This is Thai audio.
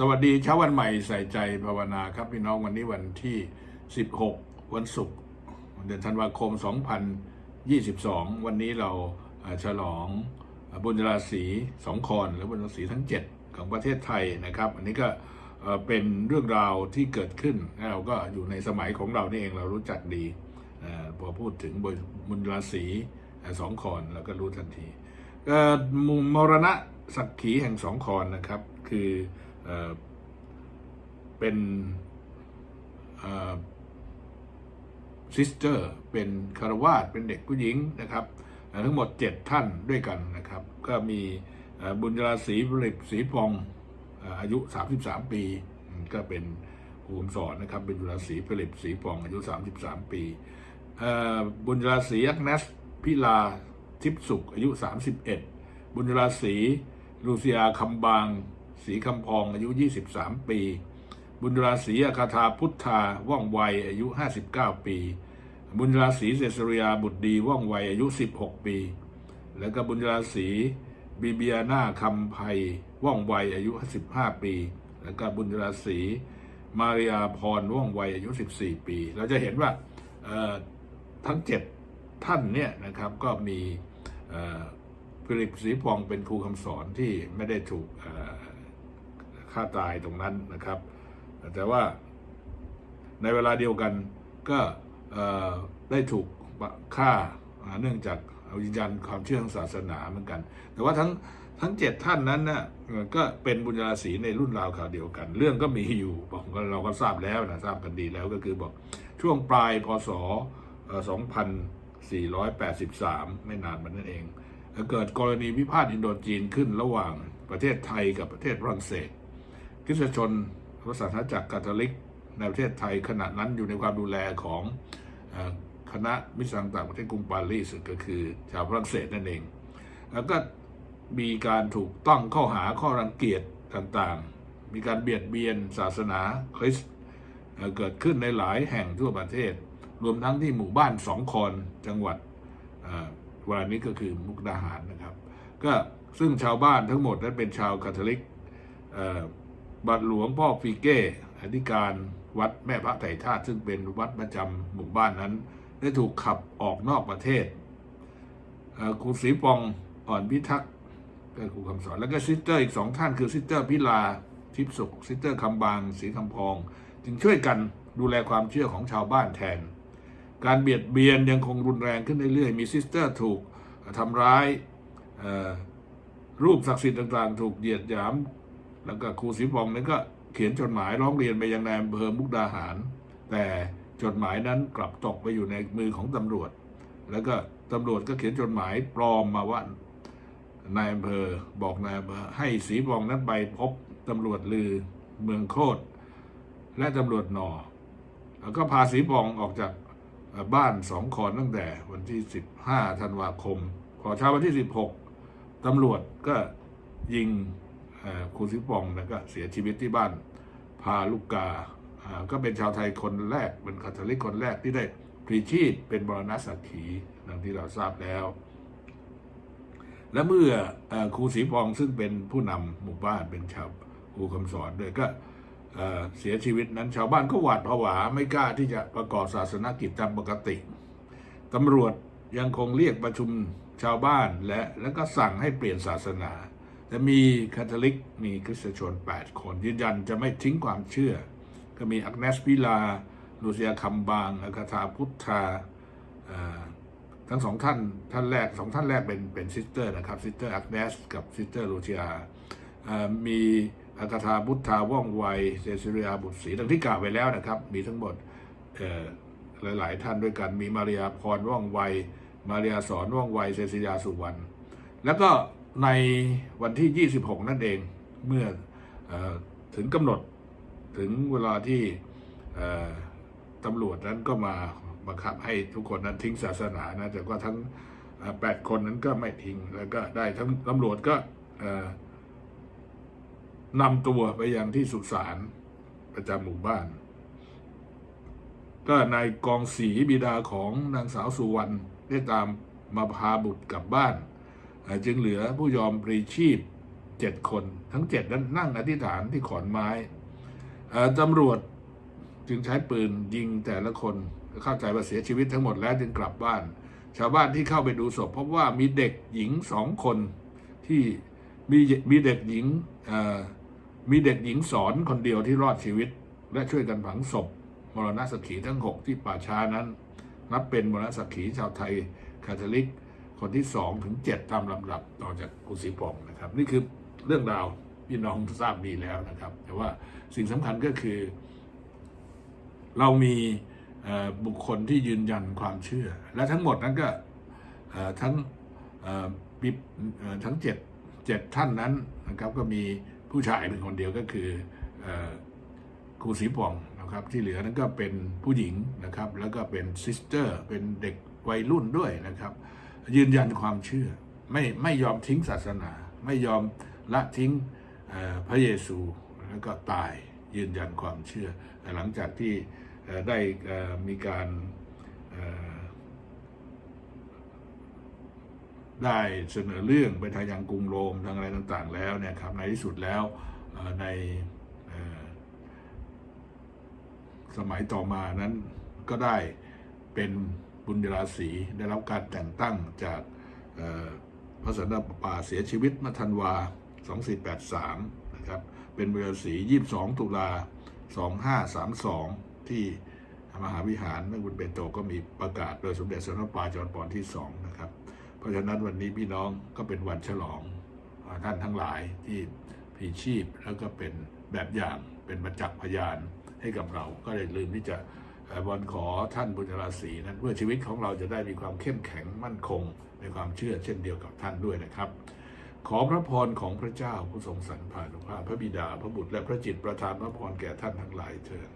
สวัสดีเช้าวันใหม่ใส่ใจภาวนาครับพี่น้องวันนี้วันที่ 16 วันศุกร์เดือนธันวาคม 2022 วันนี้เราฉลองบุญราศีสองคอนหรือบุญราศีทั้ง 7 ของประเทศไทยนะครับ อันนี้ก็เป็นเรื่องราวที่เกิดขึ้นและเราก็อยู่ในสมัยของเรานี่เองเรารู้จักดีอพอพูดถึงบุญราศีสองคอนเราก็รู้ทันทีมุมมรณะสักขีแห่งสองคอนนะครับ คือ เป็นซิสเตอร์เป็นคารวาสเป็นเด็กผู้หญิงนะครับ ทั้งหมด 7 ท่านด้วยกันนะครับ ก็มีบุญราศีบริบศรีปองอายุ 33 ปี ก็เป็นครูผมสอนนะครับเป็นบุญราศีบริบศรีปองอายุ 33 ปีบุญราศีอักเนสพิลาทิพสุขอายุ 31 บุญราศีลูเซียคำบาง ศรีคำพองอายุ 23 ปี บุญราศีอาคาธาพุทธาว่องไวอายุ 59 ปี บุญราศีเซสรียบุตรดีว่องไวอายุ 16 ปี แล้วก็บุญราศีบิเบียนาคำไพว่องไวอายุ 15 ปี แล้วก็บุญราศีมาริอาพรว่องไวอายุ 14 ปี เราจะเห็นว่าทั้ง 7 ท่านเนี่ยนะครับก็มีฟิลิปศรีพองเป็นครูคำสอนที่ไม่ได้ถูก ฆ่าตายตรงนั้นนะครับ แต่ว่าในเวลาเดียวกันก็ได้ถูกฆ่าเนื่องจากเอายืนยันความเชื่อทางศาสนาเหมือนกัน แต่ว่าทั้งทั้งเจ็ดท่านนั้นนะเอ่อก็เป็นบุญราศีในรุ่นราวข่าวเดียวกัน เรื่องก็มีอยู่บอกเราก็ทราบแล้วนะทราบกันดีแล้วก็คือบอกช่วงปลายพศเอ่อ2483 ไม่นานมานั่นเอง เกิดกรณีพิพาทอินโดจีนขึ้นระหว่างประเทศไทยกับประเทศฝรั่งเศส คริสตชนพระศาสนาจักรคาทอลิก ในประเทศไทยขณะนั้นอยู่ในความดูแลของคณะมิตรต่างประเทศกรุงปารีสก็คือชาวฝรั่งเศสนั่นเอง แล้วก็มีการถูกต้องข้อหาข้อรังเกียจต่างๆ มีการเบียดเบียนศาสนาคริสต์เเกิดขึ้นในหลายแห่งทั่วประเทศ รวมทั้งที่หมู่บ้านสองคอนจังหวัดเวลานี้ก็คือมุกดาหารนะครับ ก็ซึ่งชาวบ้านทั้งหมดนั้นเป็นชาวคาทอลิกอ บัตรหลวงพ่อฟีเก้อธิการวัดแม่พระไถ่ธาตุซึ่งเป็นวัดประจำหมู่บ้านนั้น ได้ถูกขับออกนอกประเทศครูศรีปองอ่อนพิทักษ์ก็ครูคำสอนแล้วก็ซิสเตอร์อีกสองท่านคือซิสเตอร์พิลาทิพสุขซิสเตอร์คำบางศรีคำพอง จึงช่วยกันดูแลความเชื่อของชาวบ้านแทน การเบียดเบียนยังคงรุนแรงขึ้นเรื่อยๆมีซิสเตอร์ถูกทำร้ายรูปศักดิ์สิทธิ์ต่างๆ ถูกเหยียดหยาม แล้วก็ครูศรีปองนั้นก็เขียนจดหมายร้องเรียนไปยังนายอำเภอมุกดาหาร แต่จดหมายนั้นกลับตกไปอยู่ในมือของตำรวจ แล้วก็ตำรวจก็เขียนจดหมายปลอมมาว่านายอำเภอบอกนายอำเภอให้ศรีปองนั้นไปพบตำรวจลือเมืองโคตรและตำรวจหนอ แล้วก็พาศรีปองออกจากบ้านสองคอนตั้งแต่วันที่ 15ธันวาคมพอเช้าวันที่ 16ตำรวจก็ยิง ครูศรีปองแล้วก็เสียชีวิตที่บ้านพาลูกกา ก็เป็นชาวไทยคนแรกเป็นคาทอลิกคนแรกที่ได้พลีชีพเป็นบรณสักขีดังที่เราทราบแล้ว และเมื่ออครูศรีปองซึ่งเป็นผู้นำหมู่บ้านเป็นชาวครูคำสอนด้วยก็เอ่อเสียชีวิตนั้นชาวบ้านก็หวาดผวาไม่กล้าที่จะประกอบศาสนกิจตามปกติตำรวจยังคงเรียกประชุมชาวบ้านและแล้วก็สั่งให้เปลี่ยนศาสนา แต่มีคาทอลิกมีคริสตชน 8 คนยืนยันจะไม่ทิ้งความเชื่อ ก็มีอักเนสพิลา ลูเซียคัมบางอาคาธาพุทธาทั้งสองท่านท่านแรกสองท่านแรกเป็นเป็นซิสเตอร์นะครับซิสเตอร์อักเนสกับซิสเตอร์ลูเซียมีอาคาธาพุทธาว่องไวเซซิเรียบุตรศรีดังที่กล่าวไปแล้วนะครับ มีทั้งหมดหลาย ๆ ท่านด้วยกันมีมาริยาพรว่องไว มาริยาสอนว่องไวเซซิเลียสุวรรณแล้วก็ ในวันที่ 26 นั่นเองเมื่ออถึงกำหนดถึงเวลาที่ตำรวจนั้นก็มาบังคับให้ทุกคนนั้นทิ้งศาสนานะแต่ว่าทั้งเอ่อแปดคนนั้นก็ไม่ทิ้งแล้วก็ได้ทั้งตำรวจก็นำตัวไปยังที่สุสานประจำหมู่บ้าน ก็นายกองศรีบิดาของนางสาวสุวรรณได้ตามมาพาบุตรกลับบ้าน จึงเหลือผู้ยอมปรีชีพเจ็ดคน ทั้งเจ็ดนั้นนั่งอธิษฐานที่ขอนไม้ตำรวจจึงใช้ปืนยิงแต่ละคนเข้าใจว่าเสียชีวิตทั้งหมดแล้วจึงกลับบ้าน ชาวบ้านที่เข้าไปดูศพพบว่ามีเด็กหญิงสองคนที่มีมีเด็กหญิงมีเด็กหญิงสอนคนเดียวที่รอดชีวิต และช่วยกันฝังศพมรณสักขีทั้งหกที่ป่าช้านั้น นับเป็นมรณสักขีชาวไทยคาทอลิก คนที่สองถึงเจ็ดตามลำดับต่อจากกุศิปองนะครับ นี่คือเรื่องราวพี่น้องทราบดีแล้วนะครับ แต่ว่าสิ่งสำคัญก็คือ เรามีบุคคลที่ยืนยันความเชื่อ และทั้งหมดนั้นก็ทั้งปิทั้งเจ็ดเจ็ดท่านนั้นนะครับ ก็มีผู้ชายเป็นคนเดียวก็คือเอ่อครูศรีปองนะครับ ที่เหลือนั้นก็เป็นผู้หญิงนะครับ แล้วก็เป็นซิสเตอร์ เป็นเด็กวัยรุ่นด้วยนะครับ ยืนยันความเชื่อ ไม่ไม่ยอมทิ้งศาสนา ไม่ยอมละทิ้งพระเยซูแล้วก็ตายยืนยันความเชื่อ หลังจากที่ได้มีการได้เสนอเรื่องไปทางยังกรุงโรมทางอะไรต่างๆ แล้วเนี่ยครับในที่สุดแล้วในสมัยต่อมานั้นก็ได้เป็น บุญราศีได้รับการแต่งตั้งจากพระสันตะปาปาเสียชีวิตมื่อธันวา 2483 นะครับ เป็นบุญราศี 22 ตุลา 2532 ที่มหาวิหารแม่บุญเปโตก็มีประกาศโดยสมเด็จสมเด็จปาจอห์นปอนที่ 2 นะครับ เพราะฉะนั้นวันนี้พี่น้องก็เป็นวันฉลองท่านทั้งหลายที่พีชีพแล้วก็เป็นแบบอย่างเป็นประจักษ์พยานให้กับเรา ก็เลยลืมที่จะ เอ่อวันขอท่านบุญราศีนั้นเพื่อชีวิตของเราจะได้มีความเข้มแข็งมั่นคงในความเชื่อเช่นเดียวกับท่านด้วยนะครับ ขอพระพรของพระเจ้าผู้ทรงสรรพานุภาพพระบิดาพระบุตรและพระจิตประทานพระพรแก่ท่านทั้งหลายเถิด